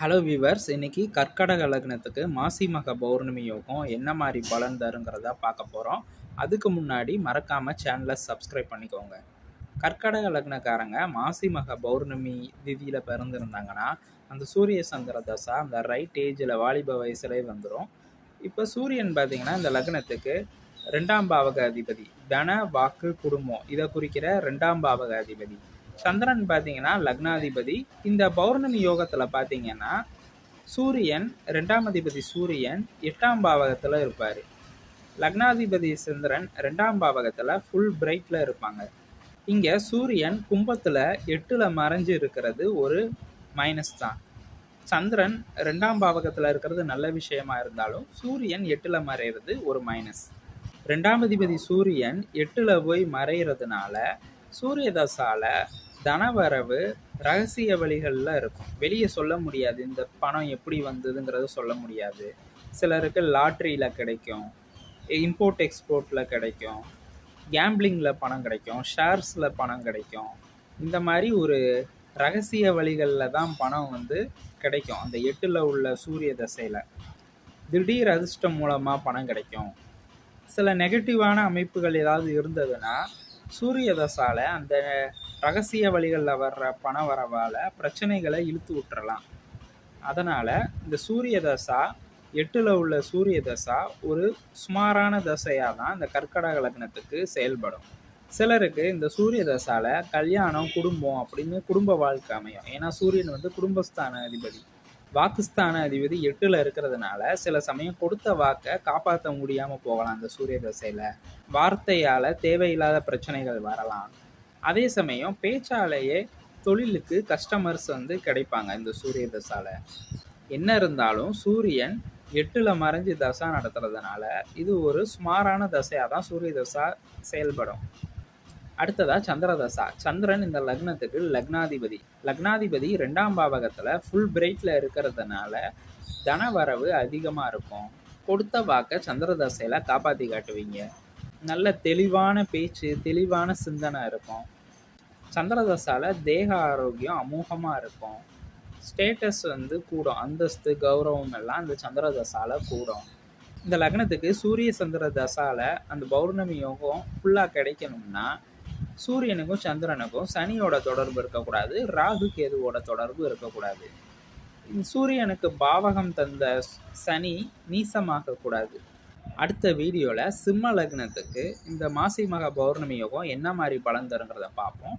Hello viewers இன்னைக்கு கர்க்கடக லக்னத்துக்கு மாசி மக பௌர்ணமி யோகம் என்ன மாதிரி பலன் தருங்கிறத பார்க்க போகிறோம் அதுக்கு முன்னாடி மறக்காமல் சேனலை சப்ஸ்கிரைப் பண்ணிக்கோங்க. கர்க்கடக லக்னக்காரங்க மாசி மக பௌர்ணமி திதியில் பிறந்திருந்தாங்கன்னா அந்த சூரிய சந்திர தசா அந்த ரைட் ஏஜில் வாலிப வயசுலேயே வந்துடும் இப்போ சூரியன் பார்த்திங்கன்னா இந்த லக்னத்துக்கு ரெண்டாம் பாவக அதிபதி. தன வாக்கு குடும்பம். இதை குறிக்கிற ரெண்டாம் பாவக அதிபதி. சந்திரன் பார்த்தீங்கன்னா லக்னாதிபதி. இந்த பௌர்ணமி யோகத்தில் பார்த்தீங்கன்னா சூரியன் ரெண்டாம் அதிபதி சூரியன் எட்டாம் பாவகத்தில் இருப்பார். லக்னாதிபதி சந்திரன் ரெண்டாம் பாவகத்தில் ஃபுல் பிரைட்டில் இருப்பாங்க. இங்கே சூரியன் கும்பத்தில் எட்டில் மறைஞ்சு இருக்கிறது ஒரு மைனஸ் தான். சந்திரன் ரெண்டாம் பாவகத்தில் இருக்கிறது நல்ல விஷயமா இருந்தாலும் சூரியன் எட்டில் மறைகிறது ஒரு மைனஸ் ரெண்டாம் அதிபதி சூரியன் எட்டில் போய் மறைகிறதுனால சூரியதசால தனவரவு ரகசிய வழிகளில் இருக்கும். வெளியே சொல்ல முடியாது. இந்த பணம் எப்படி வந்ததுங்கிறது சொல்ல முடியாது. சிலருக்கு லாட்ரியில் கிடைக்கும். இம்போர்ட் எக்ஸ்போர்ட்டில் கிடைக்கும். கேம்பிளிங்கில் பணம் கிடைக்கும். ஷேர்ஸில் பணம் கிடைக்கும். இந்த மாதிரி ஒரு ரகசிய வழிகளில் தான் பணம் வந்து கிடைக்கும். அந்த எட்டில் உள்ள சூரிய தசையில். திடீர் அதிர்ஷ்டம் மூலமாக பணம் கிடைக்கும். சில நெகட்டிவான அமைப்புகள் ஏதாவது இருந்ததுன்னா சூரிய தசால அந்த ரகசிய வழிகளில் வர்ற பண வரவால் பிரச்சனைகளை இழுத்து விட்டுறலாம் அதனால் இந்த சூரிய தசா எட்டில் உள்ள சூரிய தசா ஒரு சுமாரான தசையாக தான் இந்த கற்கடக லக்னத்துக்கு செயல்படும். சிலருக்கு இந்த சூரிய தசாவில் கல்யாணம் குடும்பம் அப்படின்னு குடும்ப வாழ்க்கை அமையும். ஏன்னா சூரியன் வந்து குடும்பஸ்தான அதிபதி. வாக்குஸ்தான அதிபதி எட்டில் இருக்கிறதுனால சில சமயம் கொடுத்த வாக்கை காப்பாற்ற முடியாமல் போகலாம் அந்த சூரிய தசையில். வார்த்தையால் தேவையில்லாத பிரச்சனைகள் வரலாம். அதே சமயம் பேச்சாலேயே தொழிலுக்கு கஸ்டமர்ஸ் வந்து கிடைப்பாங்க இந்த சூரிய தசால. என்ன இருந்தாலும் சூரியன் எட்டில் மறைஞ்சு தசா நடத்துறதுனால இது ஒரு சுமாரான தசையாக தான் சூரிய தசா செயல்படும். அடுத்ததா சந்திர தசா. சந்திரன் இந்த லக்னத்துக்கு லக்னாதிபதி. லக்னாதிபதி ரெண்டாம் பாவகத்தில் ஃபுல் பிரைட்டில் இருக்கிறதுனால தன வரவு அதிகமாக இருக்கும். கொடுத்த வாக்கை சந்திர தசையில் காப்பாற்றி காட்டுவீங்க. நல்ல தெளிவான பேச்சு தெளிவான சிந்தனை இருக்கும். சந்திரதசால தேக ஆரோக்கியம் அமோகமாக இருக்கும். ஸ்டேட்டஸ் வந்து கூடும். அந்தஸ்து கௌரவம் எல்லாம் அந்த சந்திரதசால கூடும். இந்த லக்னத்துக்கு சூரிய சந்திர தசால அந்த பௌர்ணமி யோகம் ஃபுல்லாக கிடைக்கணும்னா சூரியனுக்கும் சந்திரனுக்கும் சனியோட தொடர்பு இருக்கக்கூடாது. ராகு கேதுவோட தொடர்பு இருக்கக்கூடாது. சூரியனுக்கு பாவகம் தந்த சனி நீசமாக கூடாது அடுத்த வீடியோவில் சிம்ம லக்னத்துக்கு இந்த மாசி மக பௌர்ணமி யோகம் என்ன மாதிரி பலன் தருங்கிறத பார்ப்போம்.